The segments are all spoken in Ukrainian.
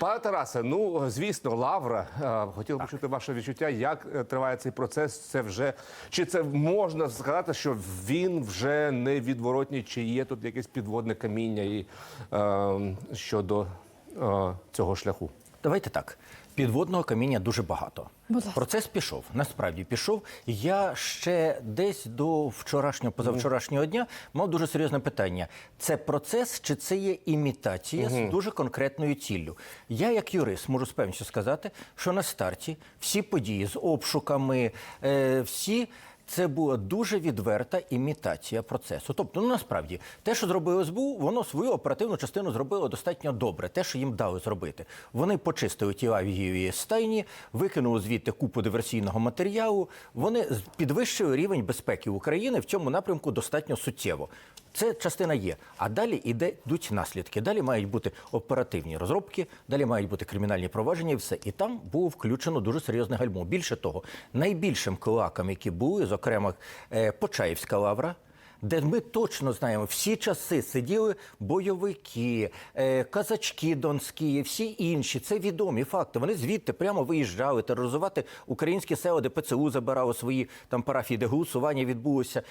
Пане Тарасе, ну звісно, Лавра. е, Хотів почути ваше відчуття, як е, триває цей процес. Це вже чи це можна сказати, що він вже невідворотній, чи є тут якесь підводне каміння і е, щодо е, цього шляху? Давайте так. Підводного каміння дуже багато. Процес пішов. Насправді пішов. Я ще десь до вчорашнього, позавчорашнього дня мав дуже серйозне питання: це процес чи це є імітація з дуже конкретною ціллю? Я, як юрист, можу з певністю сказати, що на старті всі події з обшуками, е, всі. Це була дуже відверта імітація процесу. Тобто, ну насправді, те, що зробило СБУ, воно свою оперативну частину зробило достатньо добре. Те, що їм дали зробити. Вони почистили ті авієві стайні, викинули звідти купу диверсійного матеріалу. Вони підвищили рівень безпеки України в цьому напрямку достатньо суттєво. Це частина є. А далі іде, йдуть наслідки. Далі мають бути оперативні розробки, далі мають бути кримінальні провадження і все. І там було включено дуже серйозне гальмо. Більше того, найбільшим клаком, які були, зокрема е, Почаївська лавра. Де ми точно знаємо, всі часи сиділи бойовики, е, казачки донські, всі інші. Це відомі факти. Вони звідти прямо виїжджали тероризувати українські села, де ПЦУ забирало свої там парафії, де голосування відбулося.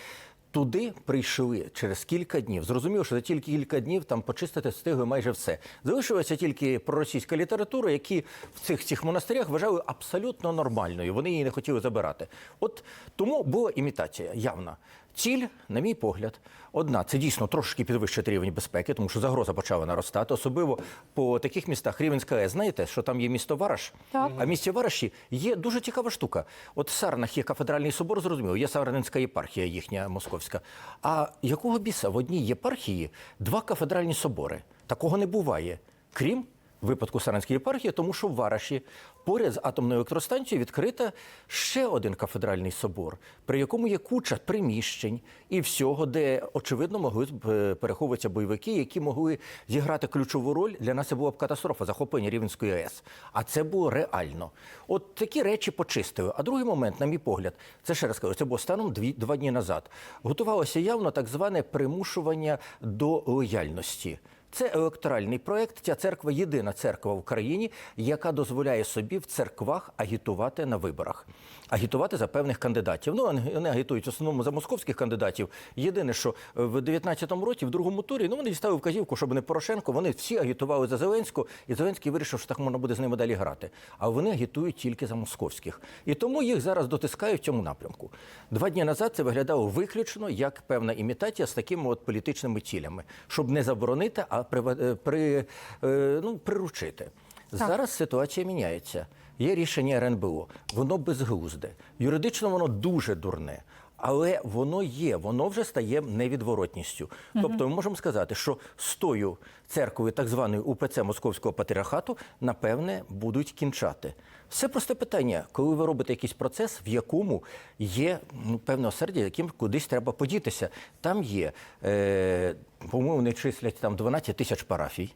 Туди прийшли через кілька днів. Зрозумів, що за тільки кілька днів там почистити встигли майже все. Залишилася тільки проросійська література, які в цих цих монастирях вважали абсолютно нормальною. Вони її не хотіли забирати. От тому була імітація явна. Ціль, на мій погляд, одна це дійсно трошки підвищити рівень безпеки, тому що загроза почала наростати. Особливо по таких містах Рівенська АЕС. Знаєте, що там є місто Вараш, Так. а в місті Вараші є дуже цікава штука. От в Сарнах є кафедральний собор, зрозуміло, є Сарненська єпархія їхня московська. А якого біса в одній єпархії два кафедральні собори? Такого не буває. Крім випадку Сарненської єпархії, тому що в Вараші поряд з атомною електростанцією відкрита ще один кафедральний собор, при якому є куча приміщень і всього, де очевидно могли е, переховуватися бойовики, які могли зіграти ключову роль. Для нас це була б катастрофа захоплення Рівненської АЕС. А це було реально. От такі речі почистили. А другий момент, на мій погляд, це ще раз кажу, це було станом дві, два дні назад. Готувалося явно так зване примушування до лояльності. Це електоральний проект. Ця церква єдина церква в Україні, яка дозволяє собі в церквах агітувати на виборах, агітувати за певних кандидатів. Ну вони агітують в основному за московських кандидатів. Єдине, що в 19-му році, в другому турі, ну вони дістали вказівку, щоб не Порошенко. Вони всі агітували за Зеленського, і Зеленський вирішив, що так можна буде з ними далі грати. А вони агітують тільки за московських. І тому їх зараз дотискають в цьому напрямку. Два дні назад це виглядало виключно як певна імітація з такими от політичними цілями, щоб не заборонити, а е, при, е, ну, приручити. Зараз ситуація міняється. Є рішення РНБО, воно безглузде. Юридично воно дуже дурне. Але воно є, воно вже стає невідворотністю. Тобто, ми можемо сказати, що з тою церквою, так званою УПЦ Московського патріархату, напевне, будуть кінчати. Все просте питання, коли ви робите якийсь процес, в якому є ну, певне осердя, яким кудись треба подітися. Там є, е, по-моєму, вони числять там 12 тисяч парафій.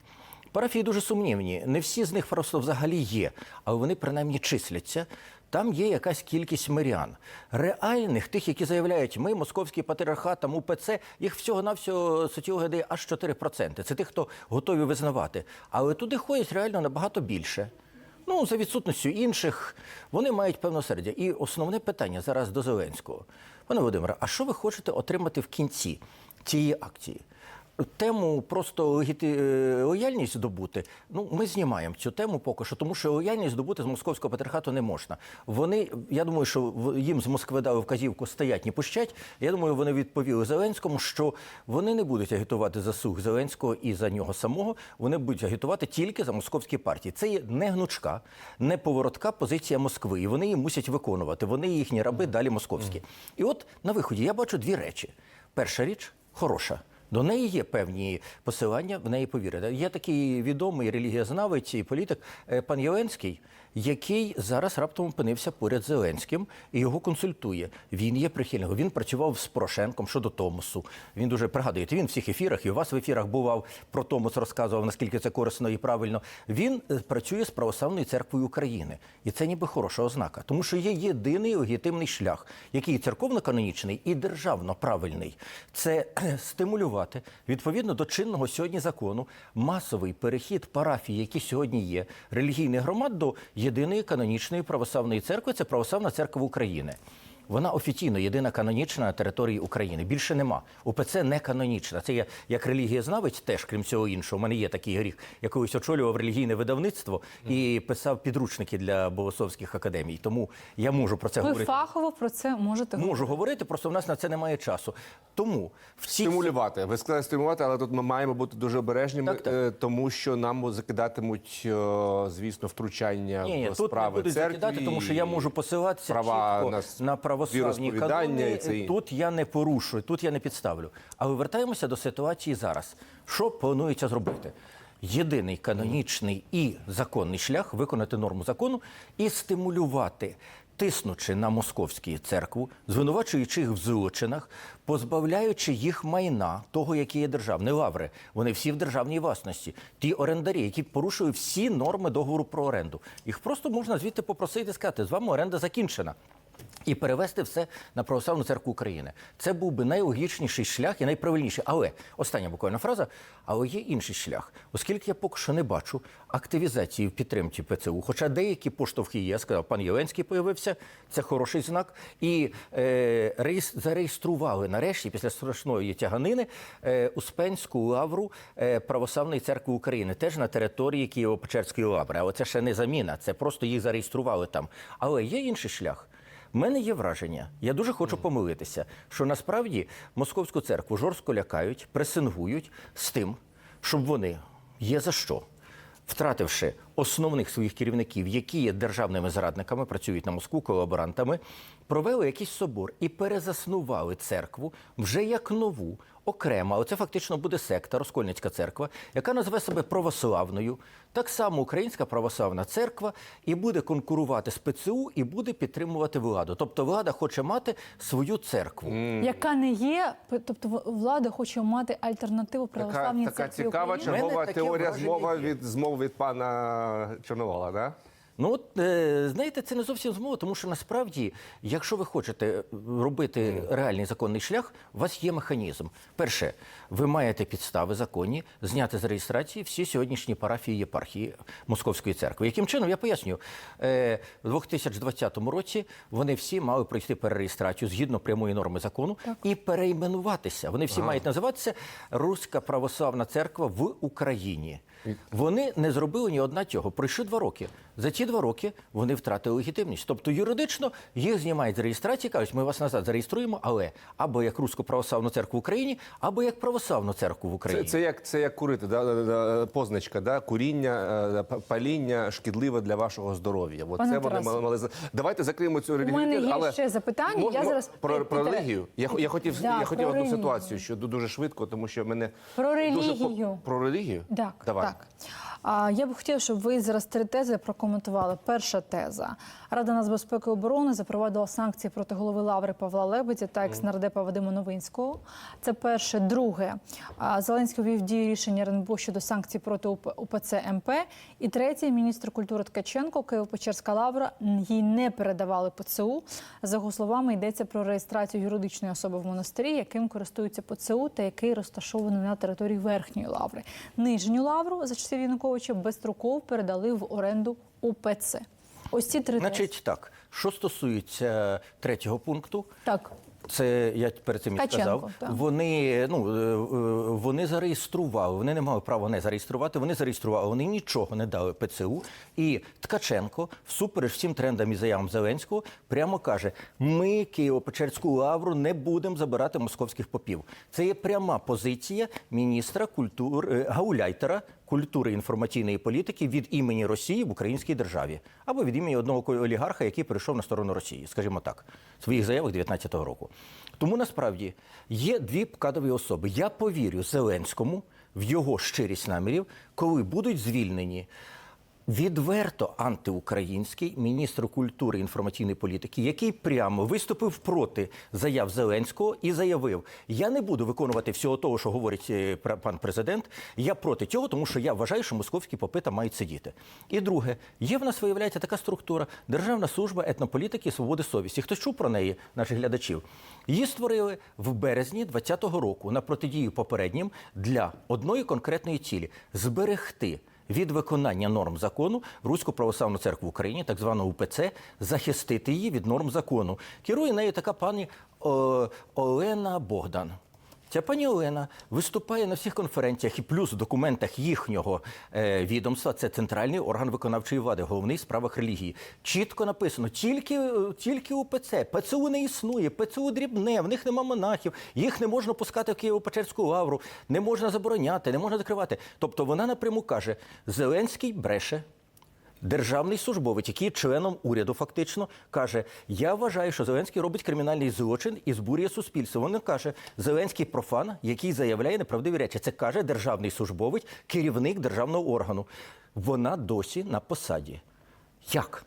Парафії дуже сумнівні. Не всі з них просто взагалі є, але вони принаймні числяться. Там є якась кількість мирян. Реальних, тих, які заявляють, ми московський патріархат, там УПЦ, їх всього-навсього соціологія дає аж 4%. Це тих, хто готові визнавати. Але туди ходять реально набагато більше. Ну, за відсутністю інших, вони мають певне сердя. І основне питання зараз до Зеленського. Пане Володимире, а що ви хочете отримати в кінці цієї акції? Тему просто легіти... е, лояльність здобути. Ну, ми знімаємо цю тему поки що, тому що лояльність здобути з московського патріархату не можна. Вони, я думаю, що їм з Москви дали вказівку стоять, не пущать. Я думаю, вони відповіли Зеленському, що вони не будуть агітувати за сух Зеленського і за нього самого. Вони будуть агітувати тільки за московські партії. Це є не гнучка, не поворотка позиція Москви. І вони її мусять виконувати. Вони їхні раби далі московські. І от на виході я бачу дві речі. Перша річ хороша. До неї є певні посилання, в неї повірити. Є такий відомий релігієзнавець і політик е, пан Єленський, який зараз раптом опинився поряд Зеленським і його консультує. Він є прихильником. Він працював з Порошенком щодо Томосу. Він дуже пригадуєте. Він в всіх ефірах і у вас в ефірах бував про Томос, розказував наскільки це корисно і правильно. Він е, працює з православною церквою України, і це ніби хороша ознака, тому що є єдиний легітимний шлях, який церковно-канонічний і державно правильний. Це кхе, стимулювати відповідно до чинного сьогодні закону масовий перехід парафій, які сьогодні є, релігійних громад до єдиної канонічної православної церкви. Це православна церква України. Вона офіційно єдина канонічна на території України. Більше нема. УПЦ не канонічна. Це я як релігієзнавець, теж крім цього іншого. У мене є такий гріх. Я колись очолював релігійне видавництво і писав підручники для богословських академій. Тому я можу про це Ви говорити. фахово про це можете говорити. Можу говорити, просто в нас на це немає часу. Тому в цій Стимулювати. Ви сказали стимулювати, але тут ми маємо бути дуже обережними, Так, так. е, тому що нам закидатимуть, е, звісно, втручання Ні, ні, в тут не справи будуть церкви. закидати, тому що я можу посилатися права чітко на на, с- православні канони. і це. Тут я не порушую, тут я не підставлю. Але вертаємося до ситуації зараз. Що планується зробити? Єдиний канонічний і законний шлях виконати норму закону і стимулювати. Тиснучи на московську церкву, звинувачуючи їх в злочинах, позбавляючи їх майна, того, яке є державне лаври, вони всі в державній власності. Ті орендарі, які порушують всі норми договору про оренду, їх просто можна звідти попросити сказати, з вами оренда закінчена. І перевести все на православну церкву України. Це був би найлогічніший шлях і найправильніший. Але остання буквально фраза. Але є інший шлях, оскільки я поки що не бачу активізації в підтримці ПЦУ. Хоча деякі поштовхи є, сказав, пан Єленський появився, це хороший знак. І е, реєс- зареєстрували нарешті після страшної тяганини е, Успенську лавру е, Православної церкви України, теж на території Києво-Печерської лаври. Але це ще не заміна, це просто їх зареєстрували там. Але є інший шлях. У мене є враження, я дуже хочу помилитися, що насправді московську церкву жорстко лякають, пресингують з тим, щоб вони є за що, втративши основних своїх керівників, які є державними зрадниками, працюють на Москву колаборантами, провели якийсь собор і перезаснували церкву вже як нову. Окремо, але це фактично буде секта, Розкольницька церква, яка назве себе православною. Так само Українська православна церква і буде конкурувати з ПЦУ і буде підтримувати владу. Тобто влада хоче мати свою церкву. Яка не є, тобто в- влада хоче мати альтернативу Така, православній така церкві цікава чергова теорія змова від змов від пана Чорновола, да? Ну, от, е, знаєте, це не зовсім змова, тому що насправді, якщо ви хочете робити реальний законний шлях, у вас є механізм. Перше, ви маєте підстави законні зняти з реєстрації всі сьогоднішні парафії єпархії Московської церкви. Яким чином я поясню, е, в 2020 році вони всі мали пройти перереєстрацію згідно прямої норми закону і перейменуватися. Вони всі мають називатися Руська православна церква в Україні. Вони не зробили ні одна цього. Пройшли два роки. За ці два роки вони втратили легітимність. Тобто юридично їх знімають з реєстрації, кажуть, ми вас назад зареєструємо, але або як Руську православну церкву в Україні, або як православну церкву в Україні. це як це як курити, да, да, да, позначка, да? куріння, е, паління шкідливе для вашого здоров'я. От Пане це вони мали, мали за- Давайте закриємо цю релігію. мене є але ще запитання, Мож- я зараз про, про релігію. Я, хо- я хотів Да, я хотів одну релігію. ситуацію, що ду- дуже швидко, тому що мене Про дуже релігію. про релігію. Так, Давай. так. А, я б хотіла, щоб ви зараз три тези прокоментували. Перша теза. Рада нацбезпеки і оборони запровадила санкції проти голови Лаври Павла Лебедя та екс-нардепа Вадима Новинського. Це перше. Друге. Зеленський ввів дію рішення РНБО щодо санкцій проти УП- УПЦ МП. І третє. Міністр культури Ткаченко, Києво-Печерська Лавра, їй не передавали ПЦУ. За його словами, йдеться про реєстрацію юридичної особи в монастирі, яким користується ПЦУ та який розташований на території верхньої лаври. Нижню лавру за часів Януковича безстроково передали в оренду УПЦ. Ось ці три. Значить, так, що стосується третього пункту, так. Це я перед цим і Ткаченко, сказав. так. Вони ну е, е, вони зареєстрували. Вони не мали права не зареєструвати. Вони зареєстрували. Вони нічого не дали ПЦУ. І Ткаченко, всупереч всім трендам і заявам Зеленського, прямо каже: ми Києво-Печерську лавру не будемо забирати московських попів. Це є пряма позиція міністра культури Гауляйтера. Культури інформаційної політики від імені Росії в українській державі або від імені одного олігарха, який перейшов на сторону Росії, скажімо так, в своїх заявах 19-го року. Тому насправді є дві кадрові особи. Я повірю Зеленському в його щирість намірів, коли будуть звільнені відверто антиукраїнський міністр культури і інформаційної політики, який прямо виступив проти заяв Зеленського і заявив: я не буду виконувати всього того, що говорить е, пан президент. Я проти цього, тому що я вважаю, що московські попи там мають сидіти. І друге, є в нас виявляється така структура Державна служба етнополітики і свободи совісті. Хтось чув про неї, наших глядачів? Її створили в березні 2020 року на протидію попереднім для одної конкретної цілі зберегти від виконання норм закону Руську православну церкву в Україні, так звану УПЦ, захистити її від норм закону. Керує нею така пані Олена Богдан. Ця пані Олена виступає на всіх конференціях і плюс в документах їхнього е, відомства. Це центральний орган виконавчої влади, головний в справах релігії. Чітко написано: тільки, е, тільки УПЦ, ПЦУ не існує, ПЦУ дрібне, в них нема монахів, їх не можна пускати в Києво-Печерську лавру, не можна забороняти, не можна закривати. Тобто вона напряму каже: Зеленський бреше. Державний службовець, який є членом уряду, фактично каже: Я вважаю, що Зеленський робить кримінальний злочин і збурює суспільство. Він каже, Зеленський профан, який заявляє неправдиві речі. Це каже державний службовець, керівник державного органу. Вона досі на посаді. Як?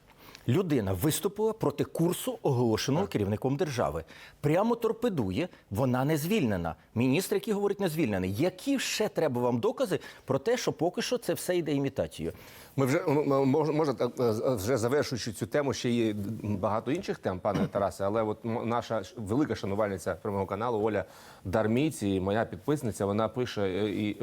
Людина виступила проти курсу, оголошеного керівником держави. Прямо торпедує, вона не звільнена. Міністр, який говорить, не звільнений. Які ще треба вам докази про те, що поки що це все йде імітацією? Ми вже може так, е, вже завершуючи цю тему, ще є багато інших тем, пане Тарасе. Але от наша велика шанувальниця прямого каналу Оля Дармійці, моя підписниця, вона пише е, і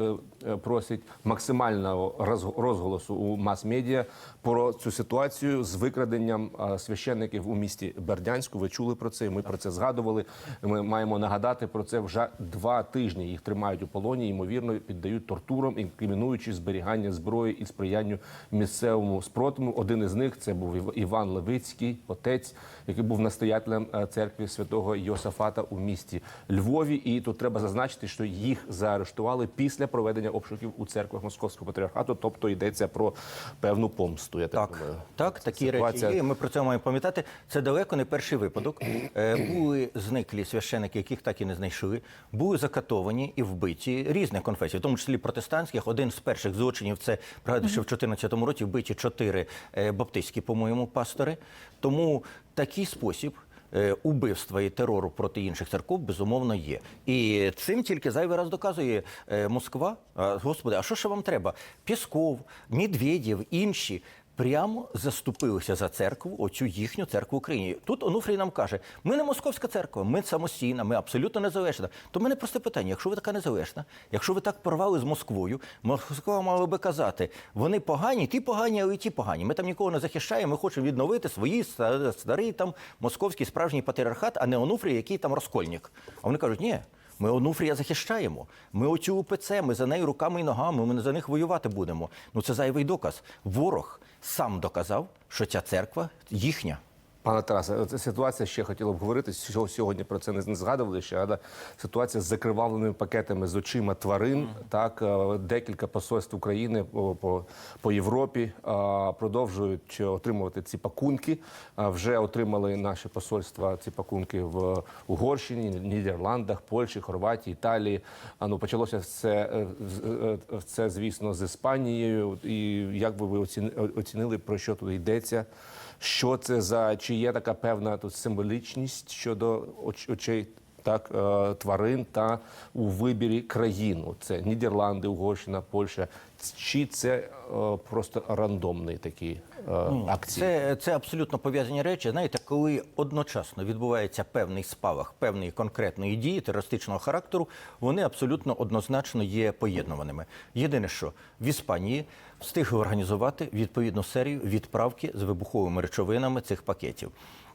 е, просить максимального роз- розголосу у мас-медіа про цю ситуацію з викраденням священників у місті Бердянську. Ви чули про це? Ми про це згадували. Ми маємо нагадати про це вже два тижні. Їх тримають у полоні, ймовірно, піддають тортурам, інкримінуючи зберігання зброї і сприянню місцевому спротиву. Один із них це був Іван Левицький, отець, який був настоятелем е, церкви святого Йосафата у місті Львові. І тут треба зазначити, що їх заарештували після проведення обшуків у церквах московського патріархату, тобто йдеться про певну помсту. Я так так, так такі Ситуація... речі. є, Ми про це маємо пам'ятати. Це далеко не перший випадок. Е, були зниклі священики, яких так і не знайшли. Були закатовані і вбиті різних конфесій, в тому числі протестантських. Один з перших злочинів це пригадуєш, в 14 2020 році вбиті чотири е, баптистські, по-моєму, пастори. Тому такий спосіб. Е, убивства і терору проти інших церков безумовно є, і цим тільки зайвий раз доказує е, Москва. Господи, а що ще вам треба? Пісков, Медведєв, інші прямо заступилися за церкву, оцю їхню церкву Україні. Тут Онуфрій нам каже: ми не московська церква, ми самостійна, ми абсолютно незалежна. То в мене просте питання: якщо ви така незалежна, якщо ви так порвали з Москвою, Москва мала би казати, вони погані, ті погані, але і ті погані. Ми там нікого не захищаємо. Ми хочемо відновити свої ста- старий там московський справжній патріархат, а не Онуфрій, який там розкольник. А вони кажуть, ні. Ми Онуфрія захищаємо. Ми оцю УПЦ, ми за нею руками і ногами, ми за них воювати будемо. Ну це зайвий доказ. Ворог сам доказав, що ця церква їхня. Пане Тарасе, ця ситуація ще хотіла б говорити. Сьогодні про це не згадували ще. Але ситуація з закривавленими пакетами з очима тварин. Так, е, декілька посольств України по, по, Європі е, продовжують отримувати ці пакунки. Е, Вже отримали наші посольства ці пакунки в Угорщині, Нідерландах, Польщі, Хорватії, Італії. А ну почалося це, це звісно, з Іспанією. І як би ви оціни- оцінили про що тут йдеться? Що це за чи є така певна тут символічність щодо оч- очей так е, тварин та у вибірі країну? Це Нідерланди, Угорщина, Польща. Чи це е, просто рандомний такі е, акції? Це, це абсолютно пов'язані речі. Знаєте, коли одночасно відбувається певний спалах певної конкретної дії терористичного характеру, вони абсолютно однозначно є поєднуваними. Єдине, що в Іспанії встигли організувати відповідну серію відправки з вибуховими речовинами цих пакетів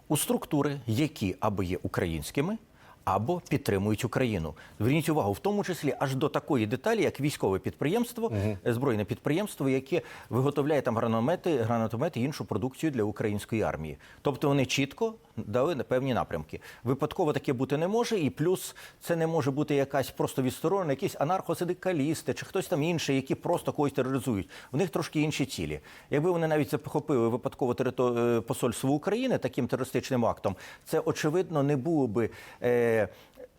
у структури, які або є українськими. Або підтримують Україну. Зверніть увагу, в тому числі аж до такої деталі, як військове підприємство, е, збройне підприємство, яке виготовляє там гранатомети, гранатомети і іншу продукцію для української армії. Тобто вони чітко дали на певні напрямки. Випадково таке бути не може, і плюс це не може бути якась просто відсторонена, якісь анархосидикалісти чи хтось там інший, які просто когось тероризують. У них трошки інші цілі. Якби вони навіть захопили випадково терито... е, посольство України таким терористичним актом, це очевидно не було би. Е...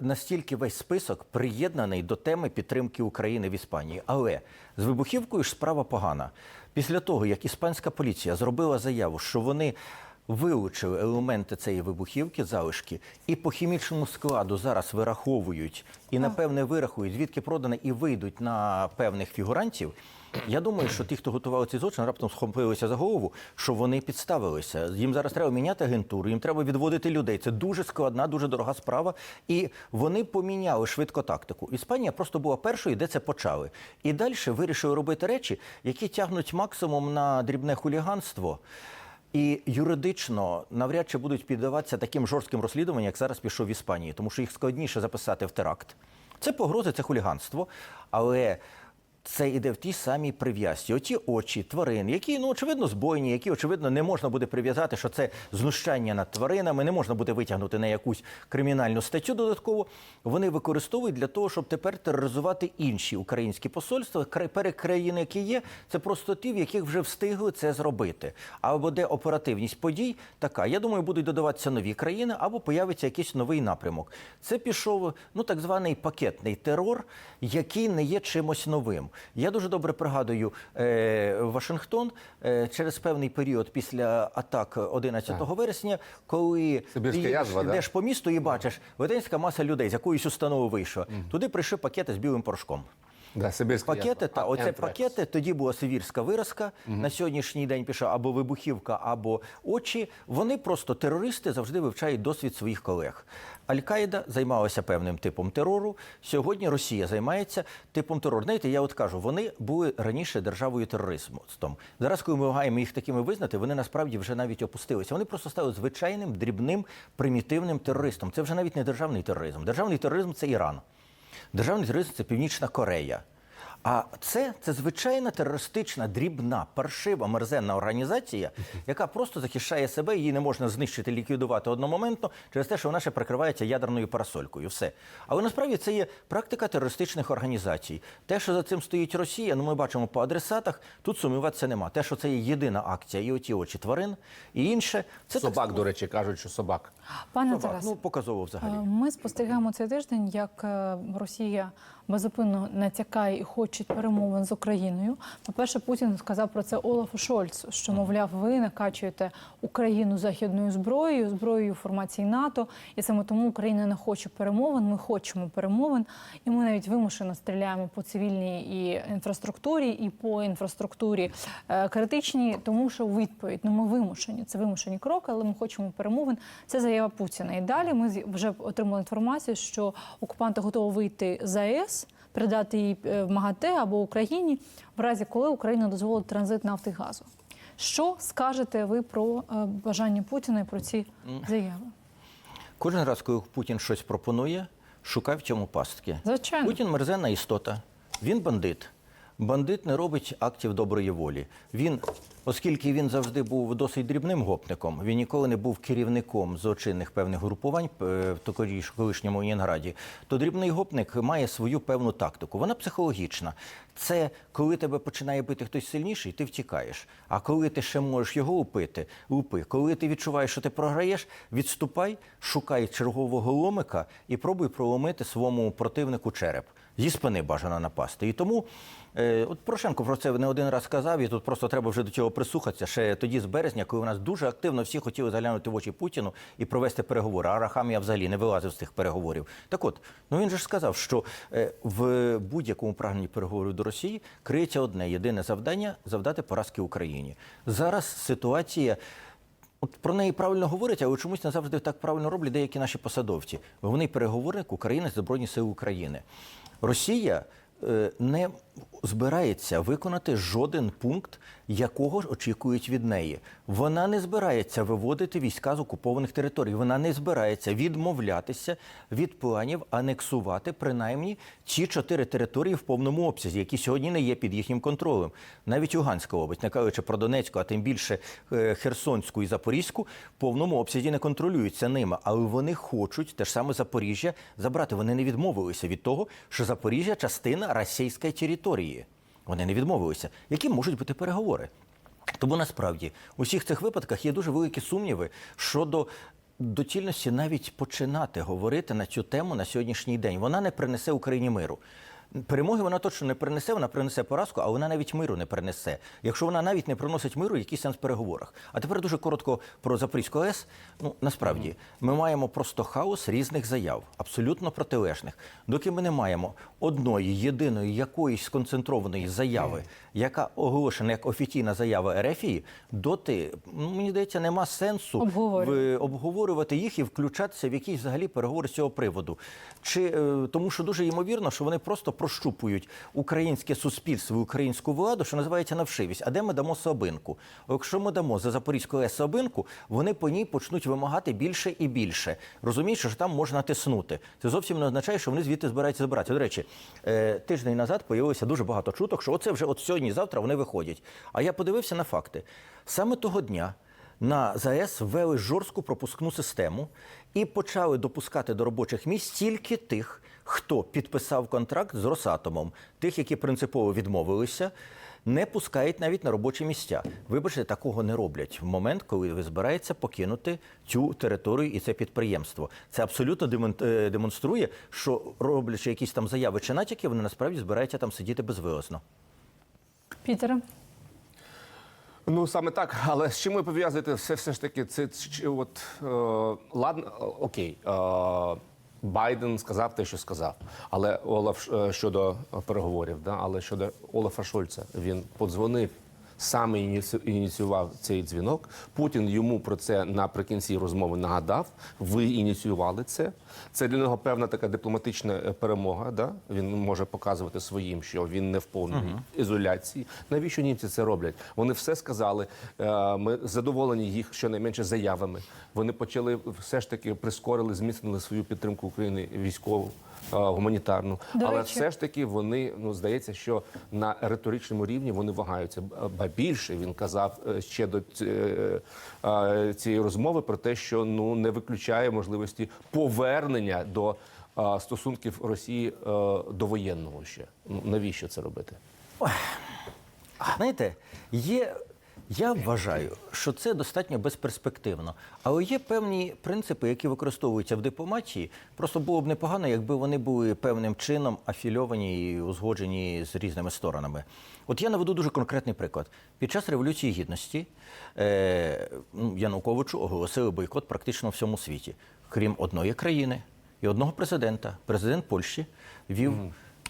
настільки весь список приєднаний до теми підтримки України в Іспанії. Але з вибухівкою ж справа погана. Після того, як іспанська поліція зробила заяву, що вони вилучили елементи цієї вибухівки, залишки, і по хімічному складу зараз вираховують і напевне вирахують, звідки продане, і вийдуть на певних фігурантів. Я думаю, що ті, хто готували цей злочин, раптом схопилися за голову, що вони підставилися. Їм зараз треба міняти агентуру, їм треба відводити людей. Це дуже складна, дуже дорога справа. І вони поміняли швидко тактику. Іспанія просто була першою, де це почали. І далі вирішили робити речі, які тягнуть максимум на дрібне хуліганство. І юридично навряд чи будуть піддаватися таким жорстким розслідуванням, як зараз пішов в Іспанії, тому що їх складніше записати в теракт. Це погрози, це хуліганство, але це йде в тій самій прив'язці. Оті очі тварин, які ну очевидно збойні, які очевидно не можна буде прив'язати, що це знущання над тваринами, не можна буде витягнути на якусь кримінальну статтю додатково. Вони використовують для того, щоб тепер тероризувати інші українські посольства. Кра- Перекраїни, які є, це просто ті, в яких вже встигли це зробити. Або де оперативність подій така. Я думаю, будуть додаватися нові країни, або появиться якийсь новий напрямок. Це пішов ну так званий пакетний терор, який не є чимось новим. Я дуже добре пригадую е, Вашингтон е, через певний період після атак 11 вересня, коли Сибірська ти язва, да? по місту і бачиш велетенська маса людей з якоїсь установи вийшла. Туди прийшли пакети з білим порошком. Да, Пакети, та оце пакети. Тоді була сивірська виразка. На сьогоднішній день пішла або вибухівка, або очі. Вони просто терористи завжди вивчають досвід своїх колег. Аль-Каїда займалася певним типом терору. Сьогодні Росія займається типом терору. Знаєте, я от кажу, вони були раніше державою тероризмом. Зараз, коли ми вимагаємо їх такими визнати, вони насправді вже навіть опустилися. Вони просто стали звичайним дрібним примітивним терористом. Це вже навіть не державний тероризм. Державний тероризм це Іран. Державний тероризм це Північна Корея. А це, це звичайна терористична, дрібна, паршива, мерзенна організація, яка просто захищає себе, її не можна знищити, ліквідувати одномоментно через те, що вона ще прикривається ядерною парасолькою. Все. Але насправді це є практика терористичних організацій. Те, що за цим стоїть Росія, ну ми бачимо по адресатах, тут сумніватися нема. Те, що це є єдина акція, і оті очі тварин, і інше, це так Собак, до речі, кажуть, що собак. Пане само, Тарасе, ну показово взагалі. Е, Ми спостерігаємо цей тиждень, як е, Росія безупинно натякає і хоче перемовин з Україною. По-перше, Путін сказав про це Олафу Шольцу, що мовляв, ви накачуєте Україну західною зброєю, зброєю формації НАТО, і саме тому Україна не хоче перемовин. Ми хочемо перемовин, і ми навіть вимушено стріляємо по цивільній і інфраструктурі, і по інфраструктурі е, критичній, тому що у відповідь ну ми вимушені. Це вимушені кроки, але ми хочемо перемовин. Це заява Путіна. І далі ми вже отримали інформацію, що окупанти готові вийти з АЕС, передати її е, в МАГАТЕ або Україні, в разі коли Україна дозволить транзит нафти і газу. Що скажете ви про е, бажання Путіна і про ці заяви? Кожен раз, коли Путін щось пропонує, шукай в цьому пастки. Звичайно. Путін мерзенна істота. Він бандит. Бандит не робить актів доброї волі. Він, оскільки він завжди був досить дрібним гопником, він ніколи не був керівником злочинних певних групувань е, в колишньому Ленінграді, то дрібний гопник має свою певну тактику. Вона психологічна. Це коли тебе починає бити хтось сильніший, ти втікаєш. А коли ти ще можеш його упити, лупи. Коли ти відчуваєш, що ти програєш, відступай, шукай чергового ломика і пробуй проломити своєму противнику череп. Зі спини бажано напасти. І тому е, от Порошенко про це не один раз казав, і тут просто треба вже до цього прислухатися. Ще тоді з березня, коли у нас дуже активно всі хотіли заглянути в очі Путіну і провести переговори. А Арахамія взагалі не вилазив з цих переговорів. Так от, ну він же ж сказав, що е, в будь-якому прагненні переговорів до Росії криється одне єдине завдання завдати поразки Україні. Зараз ситуація. От про неї правильно говорять, але чомусь не завжди так правильно роблять деякі наші посадовці. Вони переговорник України Збройні Сили України. Росія е, не збирається виконати жоден пункт, якого ж очікують від неї. Вона не збирається виводити війська з окупованих територій. Вона не збирається відмовлятися від планів анексувати принаймні ці чотири території в повному обсязі, які сьогодні не є під їхнім контролем. Навіть Луганська область, не кажучи про Донецьку, а тим більше е, Херсонську і Запорізьку, в повному обсязі не контролюються ними, але вони хочуть те ж саме Запоріжжя забрати. Вони не відмовилися від того, що Запоріжжя частина російської території. Вони не відмовилися. Які можуть бути переговори? Тому насправді у всіх цих випадках є дуже великі сумніви щодо доцільності навіть починати говорити на цю тему на сьогоднішній день. Вона не принесе Україні миру. Перемоги вона точно не принесе, вона принесе поразку, а вона навіть миру не принесе. Якщо вона навіть не приносить миру, який сенс в переговорах? А тепер дуже коротко про Запорізьку АЕС. Ну насправді ми маємо просто хаос різних заяв, абсолютно протилежних. Доки ми не маємо одної єдиної якоїсь сконцентрованої заяви, яка оголошена як офіційна заява РФІ, доти ну, мені здається, нема сенсу в обговорювати їх і включатися в якісь взагалі переговори з цього приводу. Чи е, тому, що дуже ймовірно, що вони просто прощупують українське суспільство, і українську владу, що називається навшивість. А де ми дамо собинку? Якщо ми дамо за Запорізьку АЕС собинку, вони по ній почнуть вимагати більше і більше. Розумієш, що там можна тиснути. Це зовсім не означає, що вони звідти збираються збиратися. До речі, е, тиждень назад появилося дуже багато чуток, що оце вже от сьогодні, завтра вони виходять. А я подивився на факти. Саме того дня. На ЗАЕС ввели жорстку пропускну систему і почали допускати до робочих місць тільки тих, хто підписав контракт з Росатомом, тих, які принципово відмовилися. Не пускають навіть на робочі місця. Вибачте, такого не роблять в момент, коли ви збираєтеся покинути цю територію і це підприємство. Це абсолютно е, демонструє, що роблячи якісь там заяви чи натяки, вони насправді збираються там сидіти безвилазно. Пітере. Ну саме так, але з чим ви пов'язуєте все, все ж таки, це чи- от е, ладно, е, окей. Е, Байден сказав те, що сказав. Але Олаф е, щодо переговорів, да, але щодо Олафа Шольца, він подзвонив. Саме ініціював цей дзвінок. Путін йому про це наприкінці розмови нагадав. Ви ініціювали це. Це для нього певна така дипломатична е, перемога. Да? Він може показувати своїм, що він не в повній ізоляції. Навіщо німці це роблять? Вони все сказали. Е, Ми задоволені їх щонайменше заявами. Вони почали все ж таки прискорили, зміцнили свою підтримку України військову. е, Гуманітарну, До але речі- все ж таки вони ну здається, що на риторичному рівні вони вагаються. Ба більше він казав ще до цієї розмови про те, що ну не виключає можливості повернення до е, стосунків Росії е, до воєнного ще. Навіщо це робити? Знаєте, є. Я вважаю, що це достатньо безперспективно. Але є певні принципи, які використовуються в дипломатії. Просто було б непогано, якби вони були певним чином афільовані і узгоджені з різними сторонами. От я наведу дуже конкретний приклад. Під час Революції Гідності е, ну, Януковичу оголосили бойкот практично в всьому світі, крім одної країни і одного президента. Президент Польщі вів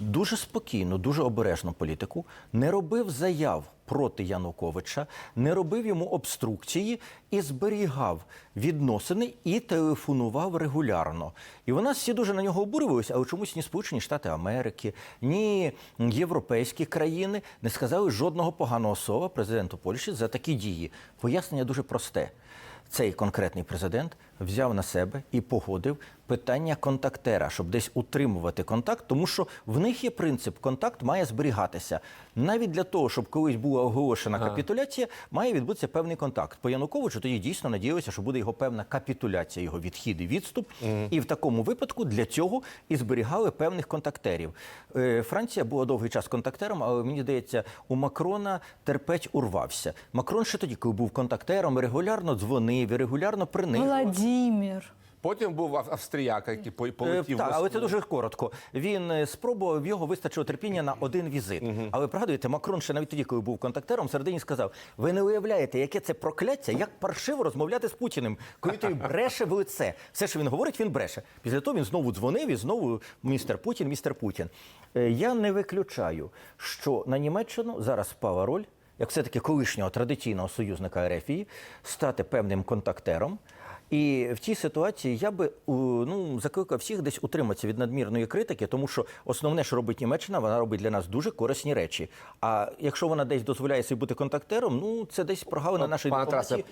дуже спокійну, дуже обережну політику, не робив заяв проти Януковича, не робив йому обструкції і зберігав відносини і телефонував регулярно. І в нас всі дуже на нього обурювалися, але чомусь ні Сполучені Штати Америки, ні європейські країни не сказали жодного поганого слова президенту Польщі за такі дії. Пояснення дуже просте. Цей конкретний президент взяв на себе і погодив питання контактера, щоб десь утримувати контакт, тому що в них є принцип, контакт має зберігатися. Навіть для того, щоб колись була оголошена капітуляція, має відбутися певний контакт. По Януковичу тоді дійсно надіялися, що буде його певна капітуляція, його відхід і відступ. І в такому випадку для цього і зберігали певних контактерів. Е, Франція була довгий час контактером, але мені здається, у Макрона терпець урвався. Макрон ще тоді, коли був контактером, регулярно дзвонив, і регулярно принижував. Владімір. Потім був ав- австріяк, який Е, полетів. Так, в але це дуже коротко. Він е, спробував його вистачило терпіння на один візит. Але пригадуєте, Макрон ще навіть тоді, коли був контактером, всередині сказав: ви не уявляєте, яке це прокляття, як паршиво розмовляти з Путіним, коли той бреше в лице. Все, що він говорить, він бреше. Після того він знову дзвонив і знову містер Путін, містер Путін. Е, Я не виключаю, що на Німеччину зараз впала роль. Як все-таки колишнього традиційного союзника РФІ стати певним контактером, і в цій ситуації я би ну, закликав всіх десь утриматися від надмірної критики, тому що основне, що робить Німеччина, вона робить для нас дуже корисні речі. А якщо вона десь дозволяє собі бути контактером, ну це десь прогалина нашої дипломатії,